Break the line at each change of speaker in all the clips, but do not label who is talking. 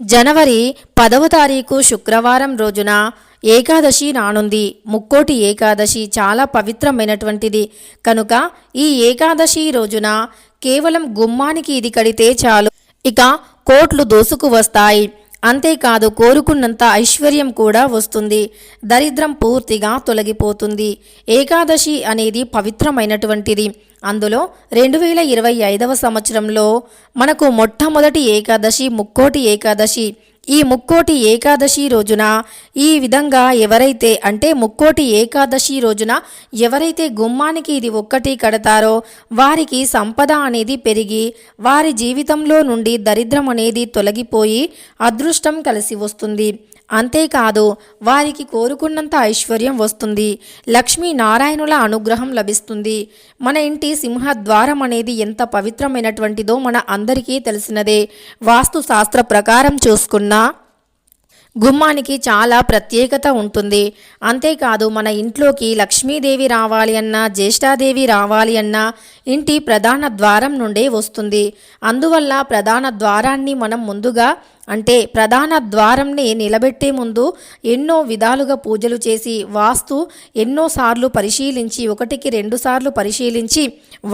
జనవరి పదవ తారీఖు శుక్రవారం రోజున ఏకాదశి రానుంది ముక్కోటి ఏకాదశి చాలా పవిత్రమైనటువంటిది. కనుక ఈ ఏకాదశి రోజున కేవలం గుమ్మానికి ఇది కడితే చాలు. ఇక కోట్లు దోసుకు వస్తాయి. అంతేకాదు కోరుకున్నంత ఐశ్వర్యం కూడా వస్తుంది. దరిద్రం పూర్తిగా తొలగిపోతుంది. ఏకాదశి అనేది పవిత్రమైనటువంటిది. అందులో రెండు వేల ఇరవై ఐదవ సంవత్సరంలో మనకు మొట్టమొదటి ఏకాదశి ముక్కోటి ఏకాదశి ఈ ముక్కోటి ఏకాదశి రోజున ఈ విధంగా ఎవరైతే అంటే ముక్కోటి ఏకాదశి రోజున ఎవరైతే గుమ్మానికి ఇది ఒక్కటి కడతారో వారికి సంపద అనేది పెరిగి వారి జీవితంలో నుండి దరిద్రం అనేది తొలగిపోయి అదృష్టం కలిసి వస్తుంది. అంతేకాదు వారికి కోరుకున్నంత ఐశ్వర్యం వస్తుంది. లక్ష్మీ నారాయణుల అనుగ్రహం లభిస్తుంది. మన ఇంటి సింహద్వారం అనేది ఎంత పవిత్రమైనటువంటిదో మన అందరికీ తెలిసినదే. వాస్తు శాస్త్ర ప్రకారం చూసుకున్నా గుమ్మానికి చాలా ప్రత్యేకత ఉంటుంది. అంతేకాదు మన ఇంట్లోకి లక్ష్మీదేవి రావాలి అన్నా జ్యేష్ఠాదేవి రావాలి అన్నా ఇంటి ప్రధాన ద్వారం నుండే వస్తుంది. అందువల్ల ప్రధాన ద్వారాన్ని మనం ముందుగా అంటే ప్రధాన ద్వారంని నిలబెట్టే ముందు ఎన్నో విధాలుగా పూజలు చేసి వాస్తు ఎన్నోసార్లు పరిశీలించి ఒకటికి రెండు సార్లు పరిశీలించి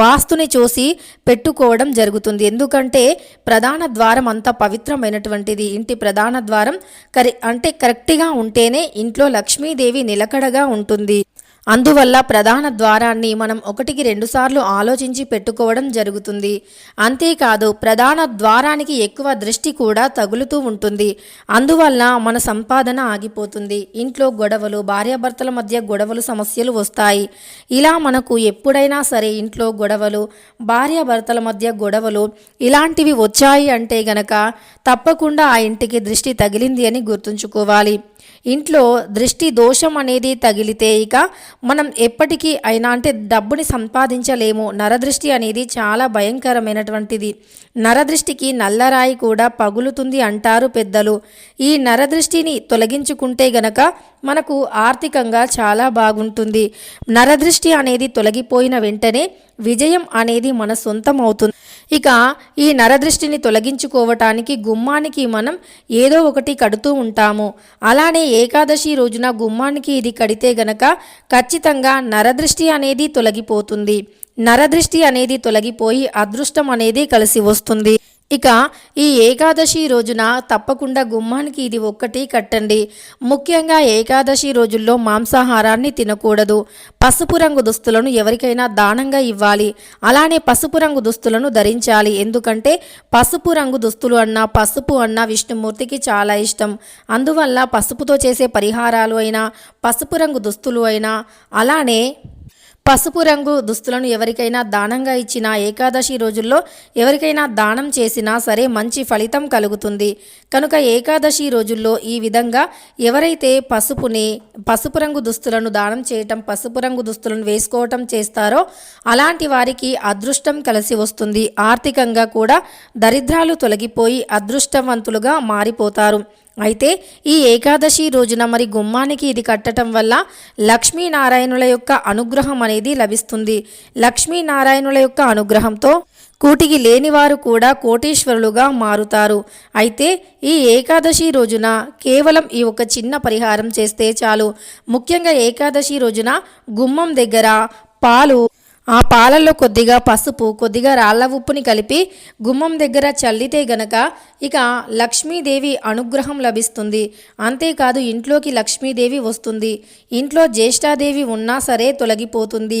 వాస్తుని చూసి పెట్టుకోవడం జరుగుతుంది. ఎందుకంటే ప్రధాన ద్వారం అంత పవిత్రమైనటువంటిది. ఇంటి ప్రధాన ద్వారం కరి అంటే కరెక్ట్గా ఉంటేనే ఇంట్లో లక్ష్మీదేవి నిలకడగా ఉంటుంది. అందువల్ల ప్రధాన ద్వారాన్ని మనం ఒకటికి రెండుసార్లు ఆలోచించి పెట్టుకోవడం జరుగుతుంది. అంతేకాదు ప్రధాన ద్వారానికి ఎక్కువ దృష్టి కూడా తగులుతూ ఉంటుంది. అందువల్ల మన సంపాదన ఆగిపోతుంది. ఇంట్లో గొడవలు భార్యాభర్తల మధ్య గొడవలు సమస్యలు వస్తాయి. ఇలా మనకు ఎప్పుడైనా సరే ఇంట్లో గొడవలు భార్యాభర్తల మధ్య గొడవలు ఇలాంటివి వచ్చాయి అంటే గనక తప్పకుండా ఆ ఇంటికి దృష్టి తగిలింది అని గుర్తుంచుకోవాలి. ఇంట్లో దృష్టి దోషం అనేది తగిలితే ఇక మనం ఎప్పటికీ అయినా అంటే డబ్బుని సంపాదించలేము. నరదృష్టి అనేది చాలా భయంకరమైనటువంటిది. నరదృష్టికి నల్లరాయి కూడా పగులుతుంది అంటారు పెద్దలు. ఈ నరదృష్టిని తొలగించుకుంటే గనక మనకు ఆర్థికంగా చాలా బాగుంటుంది. నరదృష్టి అనేది తొలగిపోయిన వెంటనే విజయం అనేది మన సొంతం అవుతుంది. ఇక ఈ నరదృష్టిని తొలగించుకోవటానికి గుమ్మానికి మనం ఏదో ఒకటి కడుతూ ఉంటాము. అలానే ఏకాదశి రోజున గుమ్మానికి ఇది కడితే గనక ఖచ్చితంగా నరదృష్టి అనేది తొలగిపోతుంది. నరదృష్టి అనేది తొలగిపోయి అదృష్టం అనేది కలిసి వస్తుంది. ఇక ఈ ఏకాదశి రోజున తప్పకుండా గుమ్మానికి ఇది ఒక్కటి కట్టండి. ముఖ్యంగా ఏకాదశి రోజుల్లో మాంసాహారాన్ని తినకూడదు. పసుపు రంగు దుస్తులను ఎవరికైనా దానంగా ఇవ్వాలి. అలానే పసుపు రంగు దుస్తులను ధరించాలి. ఎందుకంటే పసుపు రంగు దుస్తులు అన్నా పసుపు అన్న విష్ణుమూర్తికి చాలా ఇష్టం. అందువల్ల పసుపుతో చేసే పరిహారాలు అయినా పసుపు రంగు దుస్తులు అయినా అలానే పసుపు రంగు దుస్తులను ఎవరికైనా దానంగా ఇచ్చిన ఏకాదశి రోజుల్లో ఎవరికైనా దానం చేసినా సరే మంచి ఫలితం కలుగుతుంది. కనుక ఏకాదశి రోజుల్లో ఈ విధంగా ఎవరైతే పసుపుని పసుపు రంగు దుస్తులను దానం చేయటం పసుపు రంగు దుస్తులను వేసుకోవటం చేస్తారో అలాంటి వారికి అదృష్టం కలిసి వస్తుంది. ఆర్థికంగా కూడా దరిద్రాలు తొలగిపోయి అదృష్టవంతులుగా మారిపోతారు. అయితే ఈ ఏకాదశి రోజున మరి గుమ్మానికి ఇది కట్టడం వల్ల లక్ష్మీనారాయణుల యొక్క అనుగ్రహం అనేది లభిస్తుంది. లక్ష్మీనారాయణుల యొక్క అనుగ్రహంతో కూటికి లేనివారు కూడా కోటీశ్వరులుగా మారుతారు. అయితే ఈ ఏకాదశి రోజున కేవలం ఈ ఒక చిన్న పరిహారం చేస్తే చాలు. ముఖ్యంగా ఏకాదశి రోజున గుమ్మం దగ్గర పాలు ఆ పాలల్లో కొద్దిగా పసుపు కొద్దిగా రాళ్ళ ఉప్పుని కలిపి గుమ్మం దగ్గర చల్లితే గనక ఇక లక్ష్మీదేవి అనుగ్రహం లభిస్తుంది. అంతేకాదు ఇంట్లోకి లక్ష్మీదేవి వస్తుంది. ఇంట్లో జ్యేష్ఠాదేవి ఉన్నా సరే తొలగిపోతుంది.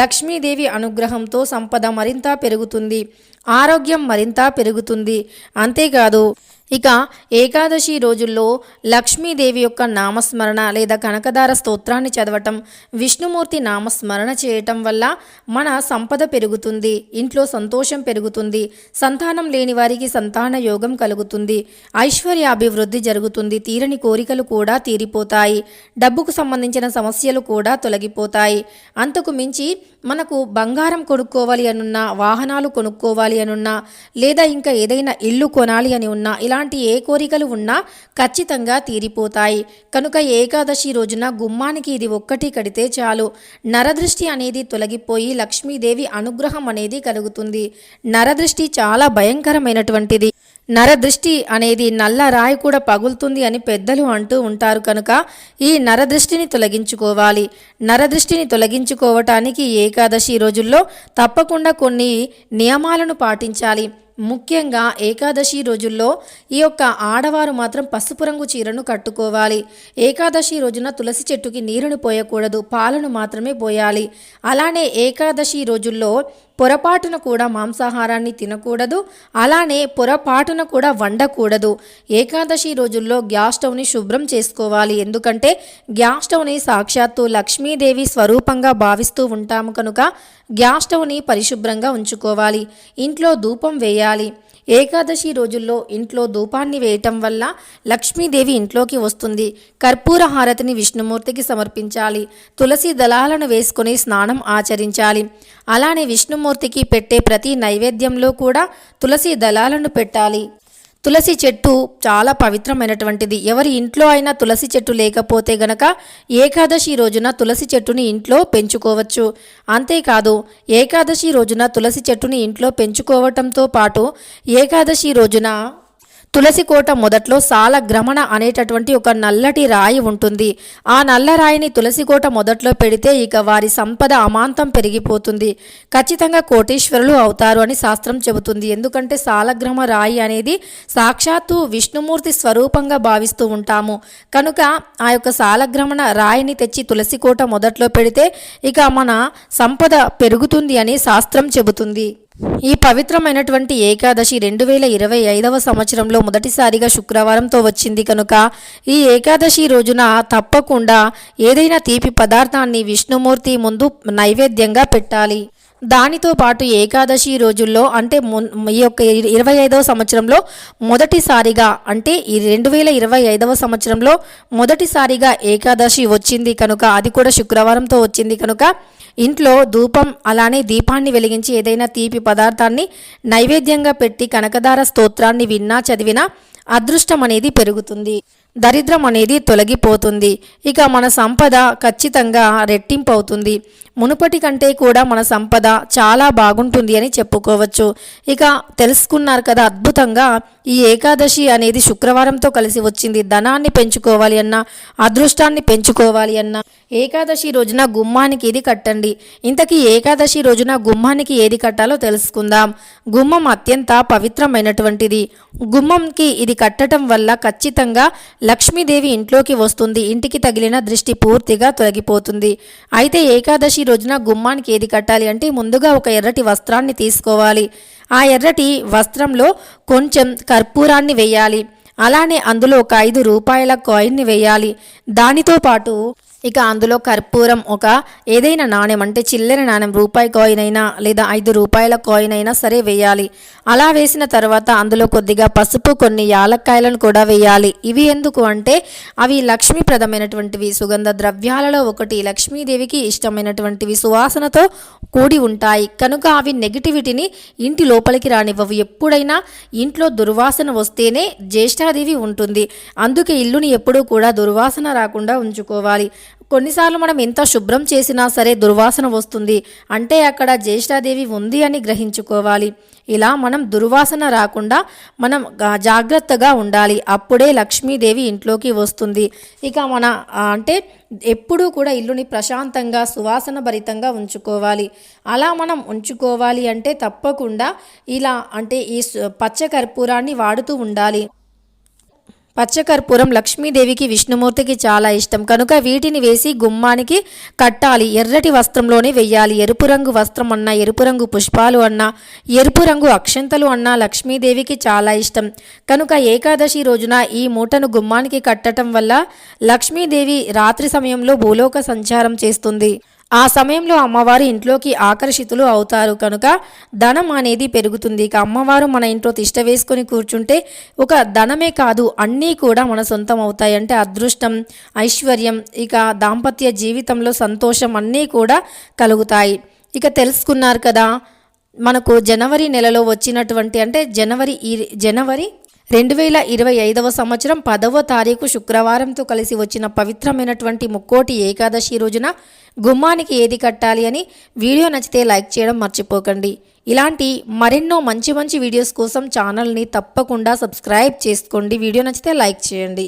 లక్ష్మీదేవి అనుగ్రహంతో సంపద మరింత పెరుగుతుంది. ఆరోగ్యం మరింత పెరుగుతుంది. అంతేకాదు ఇక ఏకాదశి రోజుల్లో లక్ష్మీదేవి యొక్క నామస్మరణ లేదా కనకదార స్తోత్రాన్ని చదవటం విష్ణుమూర్తి నామస్మరణ చేయటం వల్ల మన సంపద పెరుగుతుంది ఇంట్లో సంతోషం పెరుగుతుంది సంతానం లేని వారికి సంతాన యోగం కలుగుతుంది ఐశ్వర్యాభివృద్ధి జరుగుతుంది తీరని కోరికలు కూడా తీరిపోతాయి డబ్బుకు సంబంధించిన సమస్యలు కూడా తొలగిపోతాయి. అంతకు మించి మనకు బంగారం కొనుక్కోవాలి అనున్నా వాహనాలు కొనుక్కోవాలి అనున్నా లేదా ఇంకా ఏదైనా ఇల్లు కొనాలి అని ఉన్నా ఇలా ఎలాంటి ఏ కోరికలు ఉన్నా ఖచ్చితంగా తీరిపోతాయి. కనుక ఏకాదశి రోజున గుమ్మానికి ఇది ఒక్కటి కడితే చాలు. నరదృష్టి అనేది తొలగిపోయి లక్ష్మీదేవి అనుగ్రహం అనేది కలుగుతుంది. నరదృష్టి చాలా భయంకరమైనటువంటిది. నరదృష్టి అనేది నల్ల రాయి కూడా పగులుతుంది అని పెద్దలు అంటూ ఉంటారు కనుక ఈ నరదృష్టిని తొలగించుకోవాలి. నరదృష్టిని తొలగించుకోవటానికి ఏకాదశి రోజుల్లో తప్పకుండా కొన్ని నియమాలను పాటించాలి. ముఖ్యంగా ఏకాదశి రోజుల్లో ఈ యొక్క ఆడవారు మాత్రం పసుపు రంగు చీరను కట్టుకోవాలి. ఏకాదశి రోజున తులసి చెట్టుకి నీరుని పోయకూడదు పాలను మాత్రమే పోయాలి. అలానే ఏకాదశి రోజుల్లో పొరపాటున కూడా మాంసాహారాన్ని తినకూడదు అలానే పొరపాటున కూడా వండకూడదు. ఏకాదశి రోజుల్లో గ్యాస్ స్టవ్ని శుభ్రం చేసుకోవాలి. ఎందుకంటే గ్యాస్ స్టవ్ని సాక్షాత్తు లక్ష్మీదేవి స్వరూపంగా భావిస్తూ ఉంటాము కనుక గ్యాస్ స్టవ్ని పరిశుభ్రంగా ఉంచుకోవాలి. ఇంట్లో ధూపం వేయాలి. ఏకాదశి రోజుల్లో ఇంట్లో ధూపాన్ని వేయటం వల్ల లక్ష్మీదేవి ఇంట్లోకి వస్తుంది. కర్పూర హారతిని విష్ణుమూర్తికి సమర్పించాలి. తులసి దళాలను వేసుకొని స్నానం ఆచరించాలి. అలానే విష్ణుమూర్తికి పెట్టే ప్రతి నైవేద్యంలో కూడా తులసి దళాలను పెట్టాలి. తులసి చెట్టు చాలా పవిత్రమైనటువంటిది. ఎవరి ఇంట్లో అయినా తులసి చెట్టు లేకపోతే గనక ఏకాదశి రోజున తులసి చెట్టుని ఇంట్లో పెంచుకోవచ్చు. అంతేకాదు ఏకాదశి రోజున తులసి చెట్టుని ఇంట్లో పెంచుకోవటంతో పాటు ఏకాదశి రోజున తులసి కోట మొదట్లో సాలగ్రమణ అనేటటువంటి ఒక నల్లటి రాయి ఉంటుంది. ఆ నల్ల రాయిని తులసి కోట మొదట్లో పెడితే ఇక వారి సంపద అమాంతం పెరిగిపోతుంది. ఖచ్చితంగా కోటీశ్వరులు అవుతారు అని శాస్త్రం చెబుతుంది. ఎందుకంటే సాలగ్రమ రాయి అనేది సాక్షాత్తు విష్ణుమూర్తి స్వరూపంగా భావిస్తూ ఉంటాము. కనుక ఆ యొక్క సాలగ్రమణ రాయిని తెచ్చి తులసి కోట మొదట్లో పెడితే ఇక మన సంపద పెరుగుతుంది అని శాస్త్రం చెబుతుంది. ఈ పవిత్రమైనటువంటి ఏకాదశి రెండు వేల ఇరవై ఐదవ సంవత్సరంలో మొదటిసారిగా శుక్రవారంతో వచ్చింది కనుక ఈ ఏకాదశి రోజున తప్పకుండా ఏదైనా తీపి పదార్థాన్ని విష్ణుమూర్తి ముందు నైవేద్యంగా పెట్టాలి. దానితో పాటు ఏకాదశి రోజుల్లో అంటే ఈ యొక్క ఇరవై ఐదవ సంవత్సరంలో మొదటిసారిగా అంటే ఈ రెండు వేల ఇరవై ఐదవ సంవత్సరంలో మొదటిసారిగా ఏకాదశి వచ్చింది కనుక అది కూడా శుక్రవారంతో వచ్చింది కనుక ఇంట్లో ధూపం అలానే దీపాన్ని వెలిగించి ఏదైనా తీపి పదార్థాన్ని నైవేద్యంగా పెట్టి కనకదార స్తోత్రాన్ని విన్నా చదివినా అదృష్టం అనేది పెరుగుతుంది. దరిద్రం అనేది తొలగిపోతుంది. ఇక మన సంపద ఖచ్చితంగా రెట్టింపు అవుతుంది మునుపటి కంటే కూడా మన సంపద చాలా బాగుంటుంది అని చెప్పుకోవచ్చు. ఇక తెలుసుకున్నారు కదా అద్భుతంగా ఈ ఏకాదశి అనేది శుక్రవారంతో కలిసి వచ్చింది. ధనాన్ని పెంచుకోవాలి అన్నా అదృష్టాన్ని పెంచుకోవాలి అన్నా. ఏకాదశి రోజున గుమ్మానికి ఇది కట్టండి? ఇంతకీ ఏకాదశి రోజున గుమ్మానికి ఏది కట్టాలో తెలుసుకుందాం. గుమ్మం అత్యంత పవిత్రమైనటువంటిది. గుమ్మంకి ఇది కట్టడం వల్ల ఖచ్చితంగా లక్ష్మీదేవి ఇంట్లోకి వస్తుంది. ఇంటికి తగిలిన దృష్టి పూర్తిగా తొలగిపోతుంది. అయితే ఏకాదశి రోజున గుమ్మానికి ఏది కట్టాలి అంటే ముందుగా ఒక ఎర్రటి వస్త్రాన్ని తీసుకోవాలి. ఆ ఎర్రటి వస్త్రంలో కొంచెం కర్పూరాన్ని వేయాలి. అలానే అందులో ఒక ఐదు రూపాయల కాయిన్ని వేయాలి. దానితో పాటు ఇక అందులో కర్పూరం ఒక ఏదైనా నాణ్యం అంటే చిల్లర నాణ్యం రూపాయి కాయిన్ అయినా లేదా ఐదు రూపాయల కాయిన్ అయినా సరే వేయాలి. అలా వేసిన తర్వాత అందులో కొద్దిగా పసుపు కొన్ని యాలక్కాయలను కూడా వేయాలి. ఇవి ఎందుకు అంటే అవి లక్ష్మీప్రదమైనటువంటివి సుగంధ ద్రవ్యాలలో ఒకటి లక్ష్మీదేవికి ఇష్టమైనటువంటివి సువాసనతో కూడి ఉంటాయి. కనుక అవి నెగిటివిటీని ఇంటి లోపలికి రానివ్వవు. ఎప్పుడైనా ఇంట్లో దుర్వాసన వస్తేనే జ్యేష్ఠాదేవి ఉంటుంది. అందుకే ఇల్లుని ఎప్పుడూ కూడా దుర్వాసన రాకుండా ఉంచుకోవాలి. కొన్నిసార్లు మనం ఎంత శుభ్రం చేసినా సరే దుర్వాసన వస్తుంది. అంటే అక్కడ జ్యేష్ఠాదేవి ఉంది అని గ్రహించుకోవాలి. ఇలా మనం దుర్వాసన రాకుండా మనం జాగ్రత్తగా ఉండాలి. అప్పుడే లక్ష్మీదేవి ఇంట్లోకి వస్తుంది. ఇక మన అంటే ఎప్పుడూ కూడా ఇల్లుని ప్రశాంతంగా సువాసన భరితంగా ఉంచుకోవాలి. అలా మనం ఉంచుకోవాలి అంటే తప్పకుండా ఇలా అంటే ఈ పచ్చ కర్పూరాన్ని వాడుతూ ఉండాలి. పచ్చకర్పూరం లక్ష్మీదేవికి విష్ణుమూర్తికి చాలా ఇష్టం. కనుక వీటిని వేసి గుమ్మానికి కట్టాలి. ఎర్రటి వస్త్రంలోనే వెయ్యాలి. ఎరుపు రంగు వస్త్రం అన్నా ఎరుపు రంగు పుష్పాలు అన్నా ఎరుపు రంగు అక్షంతలు అన్నా లక్ష్మీదేవికి చాలా ఇష్టం. కనుక ఏకాదశి రోజున ఈ మూటను గుమ్మానికి కట్టడం వల్ల లక్ష్మీదేవి రాత్రి సమయంలో భూలోక సంచారం చేస్తుంది. ఆ సమయంలో అమ్మవారు ఇంట్లోకి ఆకర్షితులు అవుతారు కనుక ధనం అనేది పెరుగుతుంది. ఇక అమ్మవారు మన ఇంట్లో తిష్ట వేసుకొని కూర్చుంటే ఒక ధనమే కాదు అన్నీ కూడా మన సొంతం అవుతాయి. అంటే అదృష్టం ఐశ్వర్యం ఇక దాంపత్య జీవితంలో సంతోషం అన్నీ కూడా కలుగుతాయి. ఇక తెలుసుకున్నారు కదా మనకు జనవరి నెలలో వచ్చినటువంటి అంటే జనవరి ఈ జనవరి రెండు వేల ఇరవై ఐదవ సంవత్సరం పదవ తారీఖు శుక్రవారంతో కలిసి వచ్చిన పవిత్రమైనటువంటి ముక్కోటి ఏకాదశి రోజున గుమ్మానికి ఏది కట్టాలి అని వీడియో నచ్చితే లైక్ చేయడం మర్చిపోకండి. ఇలాంటి మరెన్నో మంచి మంచి వీడియోస్ కోసం ఛానల్ని తప్పకుండా సబ్స్క్రైబ్ చేసుకోండి. వీడియో నచ్చితే లైక్ చేయండి.